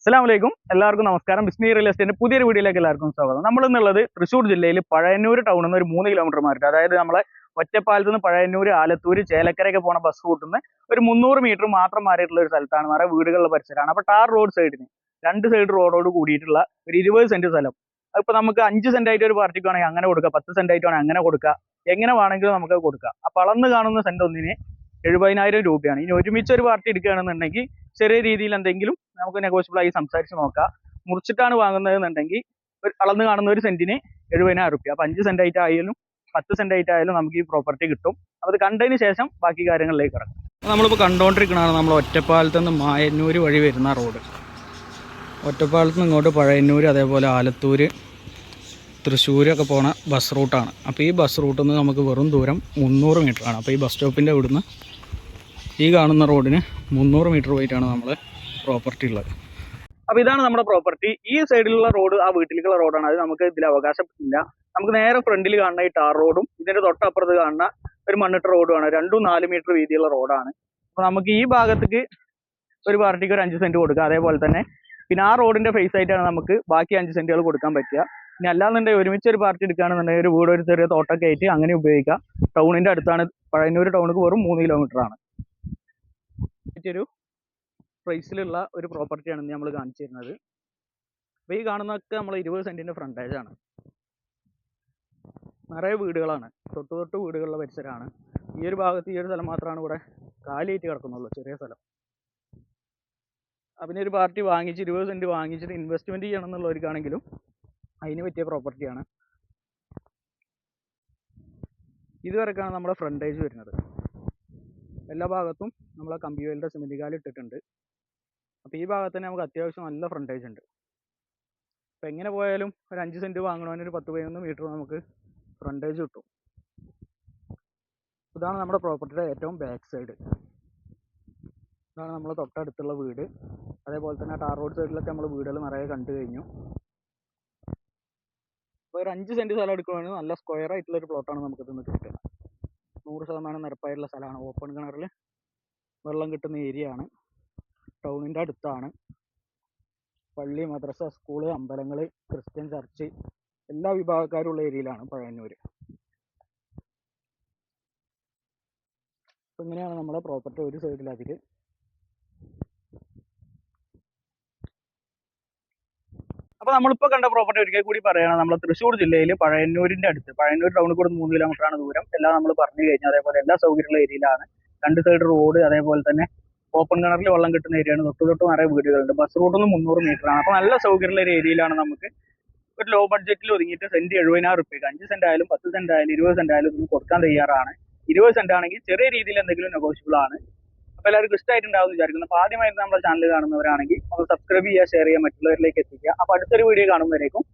അസ്സാം അലൈക്കും എല്ലാവർക്കും നമസ്കാരം. ബിസ്മി റിയൽ എസ്റ്റേറ്റിന്റെ പുതിയൊരു വീഡിയോയിലേക്ക് എല്ലാവർക്കും സ്വാഗതം. നമ്മൾ എന്നുള്ളത് തൃശ്ശൂർ ജില്ലയിൽ പഴയന്നൂർ ടൗണിൽ നിന്ന് ഒരു മൂന്ന് കിലോമീറ്റർ മാറിയിട്ട് അതായത് നമ്മളെ ഒറ്റപ്പാലത്ത് നിന്ന് പഴയന്നൂർ ആലത്തൂർ ചേലക്കരയൊക്കെ പോണ ബസ് റൂട്ടിൽ നിന്ന് ഒരു മുന്നൂറ് മീറ്റർ മാത്രം മാറിയിട്ടുള്ള ഒരു സ്ഥലത്താണ്. നിറയെ വീടുകളുടെ പരിസരമാണ്. അപ്പോൾ ടാർ റോഡ് സൈഡിന് രണ്ട് സൈഡ് റോഡോട് കൂടിയിട്ടുള്ള ഒരു ഇരുപത് സെന്റ് സ്ഥലം. അതിപ്പോൾ നമുക്ക് അഞ്ച് സെന്റ് ആയിട്ട് ഒരു പാർട്ടിക്ക് വേണമെങ്കിൽ അങ്ങനെ കൊടുക്കാം. പത്ത് സെന്റ് ആയിട്ട് വേണമെങ്കിൽ അങ്ങനെ കൊടുക്കാം. എങ്ങനെ വേണമെങ്കിലും നമുക്ക് കൊടുക്കാം. അപ്പോൾ അളന്ന് കാണുന്ന സെന്റ് ഒന്നിന് എഴുപതിനായിരം രൂപയാണ്. ഇനി ഒരുമിച്ച് ഒരു പാർട്ടി എടുക്കുകയാണെന്നുണ്ടെങ്കിൽ ചെറിയ രീതിയിൽ എന്തെങ്കിലും നമുക്ക് നെഗോഷ്യബിൾ ആയി സംസാരിച്ച് നോക്കാം. മുറിച്ചിട്ടാണ് വാങ്ങുന്നത് എന്നുണ്ടെങ്കിൽ ഒരു അളന്ന് കാണുന്ന ഒരു സെന്റിന് എഴുപതിനായിരം റുപ്യ. അപ്പൊ അഞ്ച് സെന്റ് ആയിട്ട് ആയാലും പത്ത് സെന്റ് ആയിട്ട് ആയാലും നമുക്ക് ഈ പ്രോപ്പർട്ടി കിട്ടും. അത് കണ്ടതിന് ശേഷം ബാക്കി കാര്യങ്ങളിലേക്ക് കിടക്കും. നമ്മളിപ്പോൾ കണ്ടുകൊണ്ടിരിക്കുന്നതാണ് നമ്മൾ ഒറ്റപ്പാലത്ത് നിന്ന് മായന്നൂർ വഴി വരുന്ന റോഡ് ഒറ്റപ്പാലത്ത് നിന്ന് ഇങ്ങോട്ട് പഴയന്നൂർ അതേപോലെ ആലത്തൂർ തൃശ്ശൂരൊക്കെ പോണ ബസ് റൂട്ടാണ് അപ്പോൾ ഈ ബസ് റൂട്ടിൽ നിന്ന് നമുക്ക് വെറും ദൂരം മുന്നൂറ് ആണ്. അപ്പോൾ ഈ ബസ് സ്റ്റോപ്പിന്റെ ഇവിടുന്ന് ഈ കാണുന്ന റോഡിന് മുന്നൂറ് മീറ്റർ പോയിട്ടാണ് നമ്മൾ പ്രോപ്പർട്ടി ഉള്ളത്. അപ്പോൾ ഇതാണ് നമ്മുടെ പ്രോപ്പർട്ടി ഈ സൈഡിലുള്ള റോഡ് ആ വീട്ടിലേക്കുള്ള റോഡാണ് അത് നമുക്ക് ഇതിൽ അവകാശം ഇല്ല നമുക്ക് നേരെ ഫ്രണ്ടിൽ കാണുന്ന ഈ ടാർ റോഡും ഇതിന്റെ തൊട്ടപ്പുറത്ത് കാണുന്ന ഒരു മണ്ണിട്ട റോഡുമാണ് രണ്ടും നാല് മീറ്റർ വീതിയുള്ള റോഡാണ് അപ്പോൾ നമുക്ക് ഈ ഭാഗത്തേക്ക് ഒരു പാർട്ടിക്ക് ഒരു അഞ്ച് സെന്റ് കൊടുക്കുക അതേപോലെ തന്നെ പിന്നെ ആ റോഡിന്റെ ഫേസ് ആയിട്ടാണ് നമുക്ക് ബാക്കി അഞ്ച് സെന്റുകൾ കൊടുക്കാൻ പറ്റുക. ഇനി അല്ലാന്നുണ്ടെങ്കിൽ ഒരുമിച്ച് ഒരു പാർട്ടി എടുക്കുകയാണെന്നുണ്ടെങ്കിൽ ഒരു വീട് ഒരു ചെറിയ തോട്ടൊക്കെ ആയിട്ട് അങ്ങനെ ഉപയോഗിക്കാം. ടൗണിന്റെ അടുത്താണ് പഴയന്നൂർ ടൗണിക്ക് വെറും മൂന്ന് കിലോമീറ്റർ ആണ്. ഒരു പ്രൈസിലുള്ള ഒരു പ്രോപ്പർട്ടിയാണ് ഇന്ന് നമ്മൾ കാണിച്ചു തരുന്നത്. അപ്പോൾ ഈ കാണുന്നതൊക്കെ നമ്മൾ ഇരുപത് സെന്റിന്റെ ഫ്രണ്ടേജ് ആണ്. നിറയെ വീടുകളാണ്. തൊട്ട് തൊട്ട് വീടുകളുള്ള പരിസരമാണ്. ഈ ഒരു ഭാഗത്ത് ഈ ഒരു സ്ഥലം മാത്രമാണ് ഇവിടെ കാലിയായിട്ട് കിടക്കുന്നുള്ളൂ ചെറിയ സ്ഥലം. അതിന് ഒരു പാർട്ടി വാങ്ങിച്ച് ഇരുപത് സെന്റ് വാങ്ങിച്ചിട്ട് ഇൻവെസ്റ്റ്മെന്റ് ചെയ്യണം എന്നുള്ളവർക്കാണെങ്കിലും അതിന് പറ്റിയ പ്രോപ്പർട്ടിയാണ് ഇതുവരെക്കാണ് നമ്മുടെ ഫ്രണ്ടേജ് വരുന്നത്. എല്ലാ ഭാഗത്തും നമ്മൾ ആ കമ്പി വേലിന്റെ കാൽ ഇട്ടിട്ടുണ്ട്. അപ്പോൾ ഈ ഭാഗത്ത് തന്നെ നമുക്ക് അത്യാവശ്യം നല്ല ഫ്രണ്ടേജ് ഉണ്ട്. അപ്പോൾ എങ്ങനെ പോയാലും ഒരു അഞ്ച് സെന്റ് വാങ്ങണമെങ്കിൽ ഒരു പത്ത് പതിനൊന്ന് മീറ്റർ നമുക്ക് ഫ്രണ്ടേജ് കിട്ടും. ഇതാണ് നമ്മുടെ പ്രോപ്പർട്ടിയുടെ ഏറ്റവും ബാക്ക് സൈഡ് ഇതാണ് നമ്മൾ തൊട്ടടുത്തുള്ള വീട്. അതേപോലെ തന്നെ ടാർ റോഡ് സൈഡിലൊക്കെ നമ്മൾ വീടുകൾ നിറയെ കണ്ടു കഴിഞ്ഞു. അപ്പോൾ ഒരു അഞ്ച് സെന്റ് സ്ഥലം എടുക്കുകയാണെങ്കിൽ നല്ല സ്ക്വയർ ആയിട്ടുള്ള ഒരു പ്ലോട്ടാണ് നമുക്ക് നിന്ന് കിട്ടുക. നൂറ് ശതമാനം നിരപ്പായിട്ടുള്ള സ്ഥലമാണ്. ഓപ്പൺ കിണറിൽ വെള്ളം കിട്ടുന്ന ഏരിയ ആണ്. ടൗണിന്റെ അടുത്താണ്. പള്ളി മദ്രസ സ്കൂൾ അമ്പലങ്ങൾ ക്രിസ്ത്യൻ ചർച്ച് എല്ലാ വിഭാഗക്കാരുള്ള ഏരിയയിലാണ് പഴയന്നൂർ അപ്പോൾ ഇങ്ങനെയാണ് നമ്മുടെ പ്രോപ്പർട്ടി ഒരു സൈഡിലതിൽ അപ്പോൾ നമ്മളിപ്പോൾ കണ്ട പ്രോപ്പർട്ടി ഒരിക്കൽ കൂടി പറയുകയാണ്. നമ്മൾ തൃശ്ശൂർ ജില്ലയിൽ പഴയന്നൂരിന്റെ അടുത്ത് പഴയന്നൂർ ടൗണിൽ കൂടെ മൂന്ന് കിലോമീറ്റർ ആണ് ദൂരം. എല്ലാം നമ്മൾ പറഞ്ഞു കഴിഞ്ഞാൽ അതേപോലെ എല്ലാ സൗകര്യമുള്ള ഏരിയയിലാണ് രണ്ട് സൈഡ് റോഡ് അതേപോലെ തന്നെ ഓപ്പൺ കിണറിൽ വെള്ളം കിട്ടുന്ന ഏരിയയാണ് തൊട്ട് തൊട്ട് നിറയെ വീടുകളുണ്ട്. ബസ് റൂട്ടിൽ നിന്ന് മുന്നൂറ് ആണ്. അപ്പോൾ നല്ല സൗകര്യമുള്ള ഒരു ഏരിയയിലാണ് നമുക്ക് ഒരു ലോ ബഡ്ജറ്റിൽ ഒതുങ്ങിയിട്ട് സെന്റ് എഴുപതിനായിരം റുപ്യക്ക് അഞ്ച് സെന്റ് ആയാലും പത്ത് സെന്റ് ആയാലും ഇരുപത് സെന്റ് ആയാലും ഇതിന് കൊടുക്കാൻ തയ്യാറാണ്. ഇരുപത് സെന്റ് ആണെങ്കിൽ ചെറിയ രീതിയിൽ എന്തെങ്കിലും നെഗോഷ്യബിൾ ആണ്. അപ്പോൾ എല്ലാവർക്കും ഇഷ്ടമായിട്ടുണ്ടാവും വിചാരിക്കുന്നു. അപ്പോൾ ആദ്യമായിട്ട് നമ്മുടെ ചാനൽ കാണുന്നവരാണെങ്കിൽ ഒന്ന് സബ്സ്ക്രൈബ് ചെയ്യുക ഷെയർ ചെയ്യുക മറ്റുള്ളവരിലേക്ക് എത്തിക്കുക. അപ്പോൾ അടുത്തൊരു വീഡിയോ കാണുമ്പോഴേക്കും